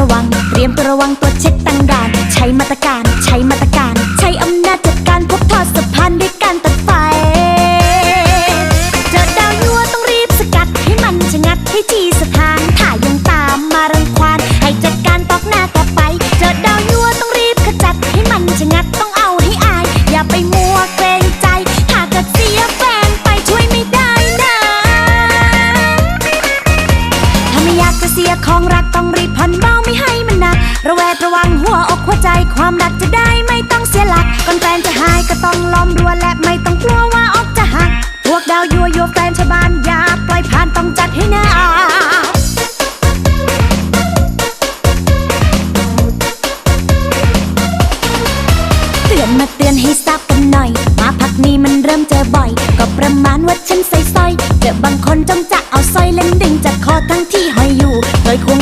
ระวัง เตรียมตัวระวังตัวเช็คตั้งด่าน ใช้มาตรการ ใช้มาตรการ ใช้อำนาจจัดการพบทอดสะพานด้วยการตัดไฟเจอดาวยั่วต้องรีบสกัด ให้มันชะงัดให้ทีสถานถ้ายังตามมารังควานให้จัดการตอกหน้าต่อไปเจอดาวยั่วต้องรีบขจัด ให้มันชะงัดต้องเอาให้อาย อย่าไปมัวเกรงใจ ถ้าเกิดเสียแฟนไปช่วยไม่ได้นะถ้าไม่อยากจะเสียของรักต้องรีบผ่อนเบา หัวอกหัวใจความรักจะได้ไม่ต้องเสียหลักก่อนแฟนจะหายก็ต้องล้อมรั้วและไม่ต้องกลัวว่าอกจะหัก พวกดาวยัวยัวแฟนชาวบ้านอย่าปล่อยผ่านต้องจัดให้หนาเตือนมาเตือนให้ทราบกันหน่อย มาพักนี้มันเริ่มเจอบ่อย ก็ประมาณว่าฉันใส่สร้อยเจอบางคนจ้องจะเอาสร้อยเล่นดึงจากคอทั้งที่หอยอยู่โดยคง